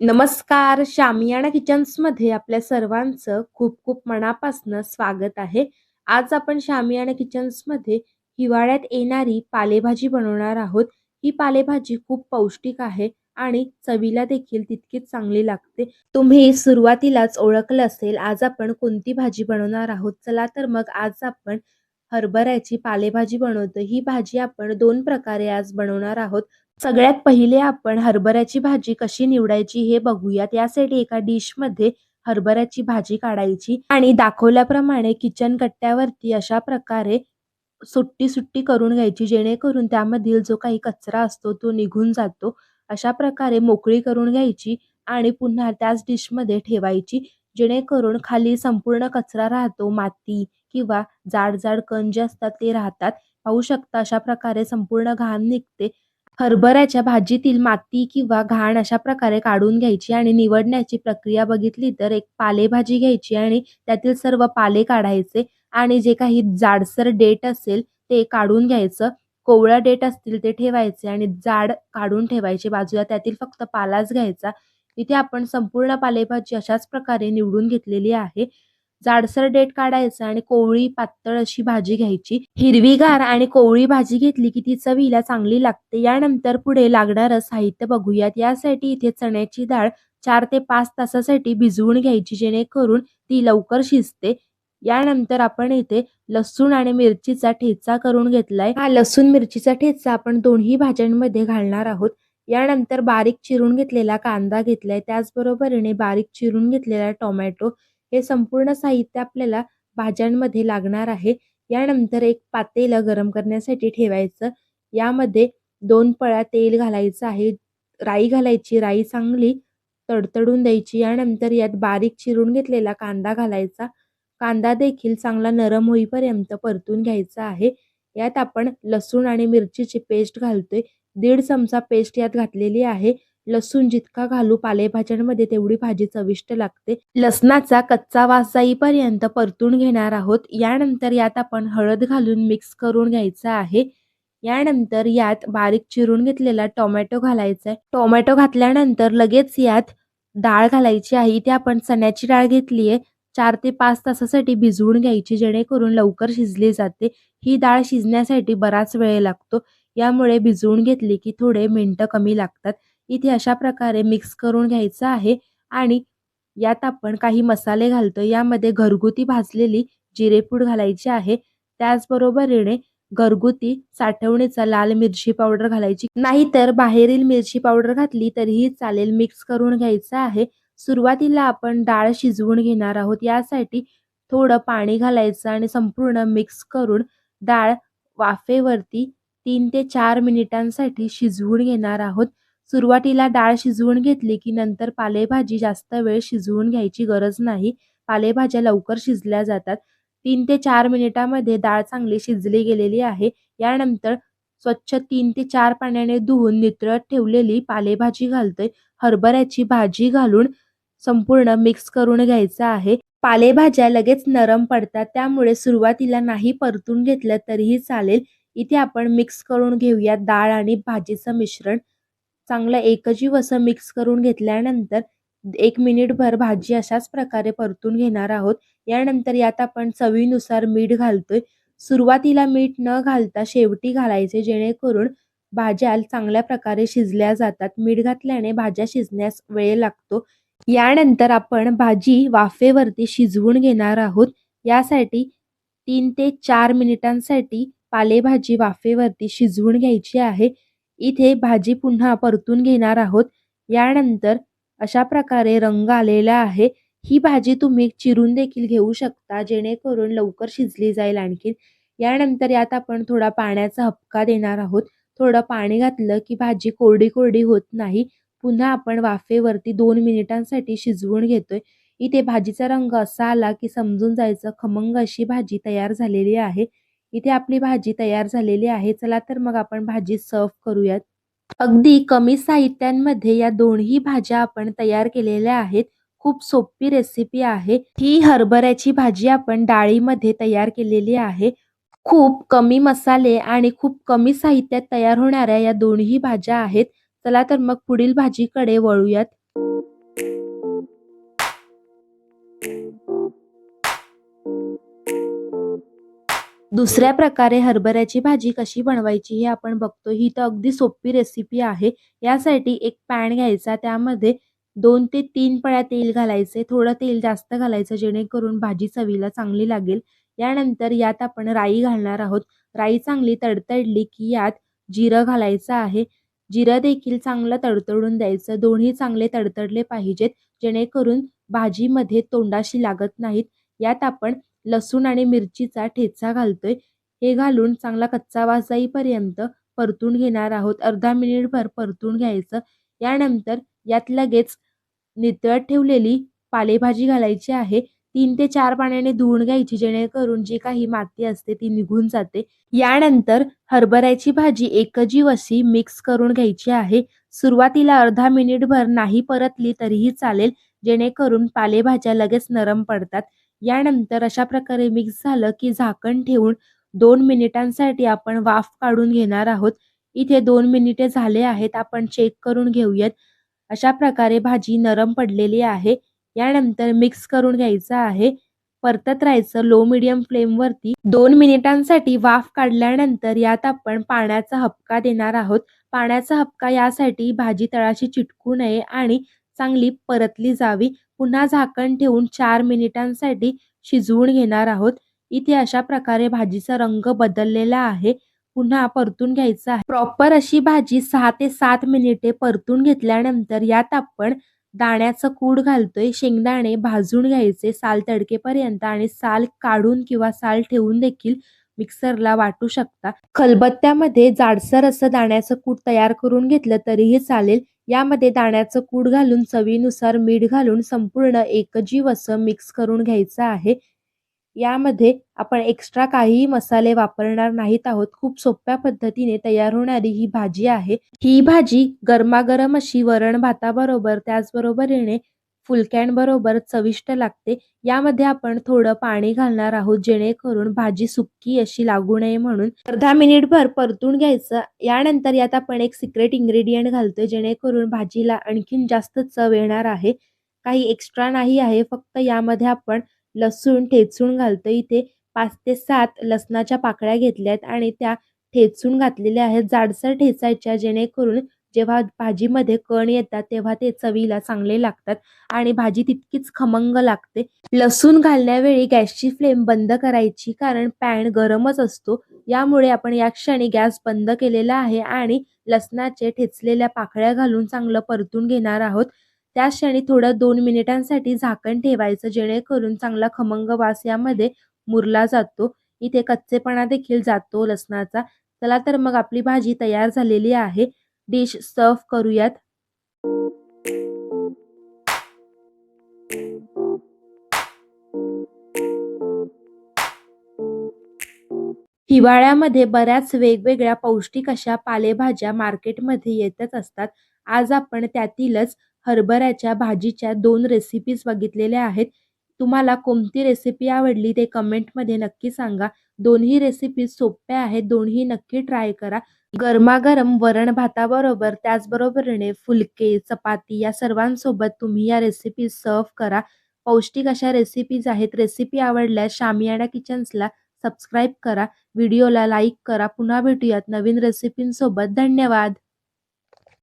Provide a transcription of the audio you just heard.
नमस्कार शामियाना किचन्समध्ये आपल्या सर्वांचं खूप खूप मनापासनं स्वागत आहे. आज आपण शामियाना किचन्समध्ये हिवाळ्यात येणारी पालेभाजी बनवणार आहोत. ही पालेभाजी खूप पौष्टिक आहे आणि चवीला देखील तितकीच चांगली लागते. तुम्ही सुरुवातीलाच ओळखलं असेल आज आपण कोणती भाजी बनवणार आहोत? चला तर मग आज आपण हरभऱ्याची पालेभाजी बनवतो. ही भाजी आपण दोन प्रकारे आज बनवणार आहोत. सगळ्यात पहिले आपण हरभऱ्याची भाजी कशी निवडायची हे बघूयात. यासाठी एका डिशमध्ये हरभऱ्याची भाजी काढायची आणि दाखवल्याप्रमाणे किचन कट्ट्यावरती अशा प्रकारे सुट्टी सुट्टी करून घ्यायची जेणेकरून त्यामधील जो काही कचरा असतो तो निघून जातो. अशा प्रकारे मोकळी करून घ्यायची आणि पुन्हा त्याच डिशमध्ये ठेवायची जेणेकरून खाली संपूर्ण कचरा राहतो माती किंवा जाड जाड कण जे असतात ते राहतात. पाहू शकता अशा प्रकारे संपूर्ण घाण निघते. हरभऱ्याच्या भाजीतील माती किंवा घाण अशा प्रकारे काढून घ्यायची आणि निवडण्याची प्रक्रिया बघितली तर एक पालेभाजी घ्यायची आणि त्यातील सर्व पाले काढायचे आणि जे काही जाडसर डेट असेल ते काढून घ्यायचं. कोवळ्या डेट असतील ते ठेवायचे आणि जाड काढून ठेवायचे. बाजूला त्यातील फक्त पालाच घ्यायचा. इथे आपण संपूर्ण पालेभाजी अशाच प्रकारे निवडून घेतलेली आहे. जाडसर डेट काढायचं आणि कोवळी पातळ अशी भाजी घ्यायची. हिरवीगार आणि कोवळी भाजी घेतली की ती चवीला चांगली लागते. यानंतर पुढे लागणारं साहित्य बघूयात. यासाठी इथे चण्याची डाळ चार ते पाच तासासाठी भिजवून घ्यायची जेणेकरून ती लवकर शिजते. यानंतर आपण इथे लसूण आणि मिरचीचा ठेचा करून घेतलाय. हा लसूण मिरचीचा ठेचा आपण दोन्ही भाज्यांमध्ये घालणार आहोत. यानंतर बारीक चिरून घेतलेला कांदा घेतलाय. त्याचबरोबरीने बारीक चिरून घेतलेला टोमॅटो. हे संपूर्ण साहित्य आपल्याला भाज्यांमध्ये लागणार आहे. यानंतर एक पातेलं गरम करण्यासाठी ठेवायचं. यामध्ये दोन पळ्या तेल घालायचं आहे. राई घालायची राई चांगली तडतडून द्यायची. यानंतर यात बारीक चिरून घेतलेला कांदा घालायचा. कांदा देखील चांगला नरम होईपर्यंत परतून घ्यायचा आहे. यात आपण लसूण आणि मिरचीची पेस्ट घालतोय. दीड चमचा पेस्ट यात घातलेली आहे. लसूण जितका घालू पालेभाज्यांमध्ये तेवढी भाजी चविष्ट लागते. लसणाचा कच्चा वास जाईपर्यंत परतून घेणार आहोत. यानंतर यात आपण हळद घालून मिक्स करून घ्यायचा आहे. यानंतर यात बारीक चिरून घेतलेला टोमॅटो घालायचा आहे. टोमॅटो घातल्यानंतर लगेच यात डाळ घालायची आहे. इथे आपण चण्याची डाळ घेतली आहे. चार ते पाच तासासाठी भिजवून घ्यायची जेणेकरून लवकर शिजली जाते. ही डाळ शिजण्यासाठी बराच वेळ लागतो. यामुळे भिजवून घेतली की थोडे मिनटं कमी लागतात. इथे अशा प्रकारे मिक्स करून घ्यायचं आहे. आणि यात आपण काही मसाले घालतो यामध्ये घरगुती भाजलेली जिरेपूड घालायची आहे. त्याचबरोबरीने घरगुती साठवणीचा लाल मिरची पावडर घालायची. नाहीतर बाहेरील मिरची पावडर घातली तरीही चालेल मिक्स करून घ्यायचं आहे. सुरुवातीला आपण डाळ शिजवून घेणार आहोत. यासाठी थोडं पाणी घालायचं आणि संपूर्ण मिक्स करून डाळ वाफेवरती तीन ते चार मिनिटांसाठी शिजवून घेणार आहोत. सुरुवातीला डाळ शिजवून घेतली की नंतर पालेभाजी जास्त वेळ शिजवून घ्यायची गरज नाही. पालेभाज्या लवकर शिजल्या जातात. तीन ते चार मिनिटामध्ये डाळ चांगली शिजली गेलेली आहे. यानंतर स्वच्छ तीन ते चार पाण्याने धुवून नितळत ठेवलेली पालेभाजी घालतोय. हरभऱ्याची भाजी घालून संपूर्ण मिक्स करून घ्यायचं आहे. पालेभाज्या लगेच नरम पडतात. त्यामुळे सुरुवातीला नाही परतून घेतलं तरीही चालेल. इथे आपण मिक्स करून घेऊया डाळ आणि भाजीचं मिश्रण. चांगलं एकजीव असं मिक्स करून घेतल्यानंतर एक मिनिटभर भाजी अशाच प्रकारे परतून घेणार आहोत. यानंतर यात आपण चवीनुसार मीठ घालतोय. सुरुवातीला मीठ न घालता शेवटी घालायचे जेणेकरून भाज्या चांगल्या प्रकारे शिजल्या जातात. मीठ घातल्याने भाज्या शिजण्यास वेळ लागतो. यानंतर आपण भाजी वाफेवरती शिजवून घेणार आहोत. यासाठी तीन ते चार मिनिटांसाठी पालेभाजी वाफेवरती शिजवून घ्यायची आहे. इथे भाजी पुन्हा परतून घेणार आहोत. यानंतर अशा प्रकारे रंग आलेला आहे. ही भाजी तुम्ही चिरून देखील घेऊ शकता जेणेकरून लवकर शिजली जाईल आणखी यानंतर यात आपण थोडा पाण्याचा हपका देणार आहोत. थोडं पाणी घातलं की भाजी कोरडी कोरडी होत नाही. पुन्हा आपण वाफेवरती दोन मिनिटांसाठी शिजवून घेतोय. इथे भाजीचा रंग असा आला की समजून जायचं खमंग अशी भाजी तयार झालेली आहे. इथे आपली भाजी तयार झालेली आहे. चला तर मग आपण भाजी सर्व करूयात. अगदी कमी साहित्यांमध्ये या दोन्ही भाज्या आपण तयार केलेल्या आहेत. खूप सोपी रेसिपी आहे. ही हरभऱ्याची भाजी आपण डाळीमध्ये तयार केलेली आहे. खूप कमी मसाले आणि खूप कमी साहित्यात तयार होणाऱ्या या दोन्ही भाज्या आहेत. चला तर मग पुढील भाजीकडे वळूयात. दुसऱ्या प्रकारे हरभऱ्याची भाजी कशी बनवायची हे आपण बघतो ही तर अगदी सोपी रेसिपी आहे. यासाठी एक पॅन घ्यायचा. त्यामध्ये दोन ते तीन पळ्या तेल घालायचे. थोडं तेल जास्त घालायचं जेणेकरून भाजी चवीला चांगली लागेल. यानंतर यात आपण राई घालणार आहोत. राई चांगली तडतडली की यात जिरं घालायचं आहे. जिरं देखील चांगलं तडतडून द्यायचं. दोन्ही चांगले तडतडले पाहिजेत जेणेकरून भाजीमध्ये तोंडाशी लागत नाहीत. यात आपण लसूण आणि मिरचीचा ठेचा घालतोय. हे घालून चांगला कच्चा वास जाईपर्यंत परतून घेणार आहोत. अर्धा मिनिटभर परतून घ्यायचं. यानंतर यात लगेच नितळत ठेवलेली पालेभाजी घालायची आहे. तीन ते चार पाण्याने धुवून घ्यायची जेणेकरून जी काही माती असते ती निघून जाते. यानंतर हरभऱ्याची भाजी एकजीव अशी मिक्स करून घ्यायची आहे. सुरुवातीला अर्धा मिनिटभर नाही परतली तरीही चालेल जेणेकरून पालेभाज्या लगेच नरम पडतात. यानंतर अशा प्रकारे मिक्स झालं की झाकण ठेवून दोन मिनिटांसाठी आपण वाफ काढून घेणार आहोत. इथे दोन मिनिटे झाले आहेत आपण चेक करून घेऊयात. अशा प्रकारे भाजी नरम पडलेली आहे. यानंतर मिक्स करून घ्यायचं आहे. परतत राहायचं लो मिडियम फ्लेमवरती दोन मिनिटांसाठी वाफ काढल्यानंतर यात आपण पाण्याचा हपका देणार आहोत. पाण्याचा हपका यासाठी भाजी तळाशी चिटकू नये आणि चांगली परतली जावी. पुन्हा झाकण ठेवून चार मिनिटांसाठी शिजवून घेणार आहोत. इथे अशा प्रकारे भाजीचा रंग बदललेला आहे. पुन्हा परतून घ्यायचा आहे. प्रॉपर अशी भाजी सहा ते सात मिनिटे परतून घेतल्यानंतर यात आपण दाण्याचं कूड घालतोय. शेंगदाणे भाजून घ्यायचे साल तडकेपर्यंत आणि साल काढून किंवा साल ठेवून देखील मिक्सरला वाटू शकता. खलबत्त्यामध्ये जाडसर असं दाण्याचं कूट तयार करून घेतलं तरीही चालेल. यामध्ये दाण्याचं कूड घालून चवीनुसार मीठ घालून संपूर्ण एकजीव असं मिक्स करून घ्यायचं आहे. यामध्ये आपण एक्स्ट्रा काहीही मसाले वापरणार नाहीत आहोत. खूप सोप्या पद्धतीने तयार होणारी ही भाजी आहे. ही भाजी गरमागरम अशी वरण भाताबरोबर त्याचबरोबरीने फुलक्यांबरोबर चविष्ट लागते. यामध्ये आपण थोडं पाणी घालणार आहोत जेणेकरून भाजी सुक्की अशी लागू नये म्हणून. अर्धा मिनिटभर परतून घ्यायचं. यानंतर यात आपण एक सिक्रेट इंग्रेडियंट घालतोय जेणेकरून भाजीला आणखीन जास्त चव येणार आहे. काही एक्स्ट्रा नाही आहे फक्त यामध्ये आपण लसूण ठेचून घालतो इथे पाच ते सात लसणाच्या पाकळ्या घेतल्या आहेत आणि त्या ठेचून घातलेल्या आहेत. जाडसर ठेचायच्या जेणेकरून जेव्हा भाजीमध्ये कण येतात तेव्हा ते चवीला चांगले लागतात आणि भाजी तितकीच खमंग लागते. लसूण घालण्यावेळी गॅसची फ्लेम बंद करायची कारण पॅन गरमच असतो. यामुळे आपण या क्षणी गॅस बंद केलेला आहे आणि लसणाचे ठेचलेल्या पाकळ्या घालून चांगलं परतून घेणार आहोत. त्या क्षणी थोडं दोन मिनिटांसाठी झाकण ठेवायचं जेणेकरून चांगला खमंग वास यामध्ये मुरला जातो. इथे कच्चेपणा देखील जातो लसणाचा. चला तर मग आपली भाजी तयार झालेली आहे. डिश सर्व करूयात. हिवाळ्यामध्ये बऱ्याच वेगवेगळ्या पौष्टिक अशा पालेभाज्या मार्केटमध्ये येतच असतात. आज आपण त्यातीलच हरभऱ्याच्या भाजीच्या दोन रेसिपीज बघितलेल्या आहेत. तुम्हाला कोणती रेसिपी आवडली ते कमेंटमध्ये नक्की सांगा. दोन्ही रेसिपीज सोप्या आहेत दोन्ही नक्की ट्राय करा. गरमागरम वरण भाताबरोबर त्याचबरोबरीने फुलके चपाती या सर्वांसोबत तुम्ही या रेसिपी सर्व करा. पौष्टिक अशा रेसिपीज आहेत. रेसिपी आवडल्यास शामियाना किचन्सला सबस्क्राईब करा. व्हिडिओला लाईक करा. पुन्हा भेटूयात नवीन रेसिपींसोबत धन्यवाद!